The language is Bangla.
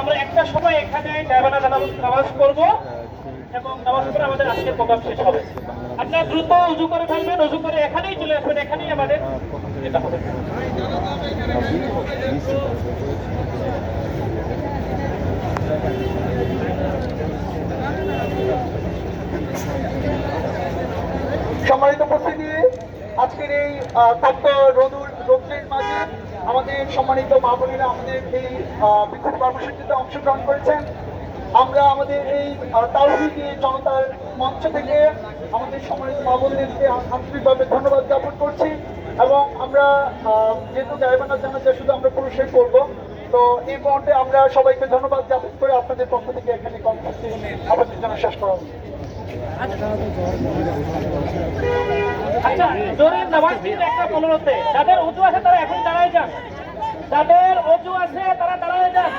আমরা একটা সময় এখানে এবং নামাজ আমাদের প্রোগ্রাম শেষ হবে। দ্রুত করে করে এখানেই চলে আসবেন, এখানেই আমাদের সম্মানিত উপস্থিতি, আজকের এই তপ্ত রোদুর রৌদ্রের মাঝে আমাদের সম্মানিত মা বোনেরা আমাদের এই বিক্ষোভ কর্মসূচিতে অংশগ্রহণ করেছেন। আমরা আমাদের এই তাওহিদি জনতার মঞ্চ থেকে আমাদের সম্মানিত মা বোনদেরকে আন্তরিকভাবে ধন্যবাদ জ্ঞাপন করছি এবং আমরা যেহেতু গায়বানা জানাজা শুধু আমরা পুরুষের করব, তো এই মুহূর্তে আমরা সবাইকে ধন্যবাদ জ্ঞাপন করে আপনাদের পক্ষ থেকে এখানে কর্মসূচি আমাদের জন্য শেষ করা হবে আচ্ছা জোরের নামাজ একটা অনুরোধে যাদের উজু আছে যাদের অজু আছে তারা দাঁড়ায় যান।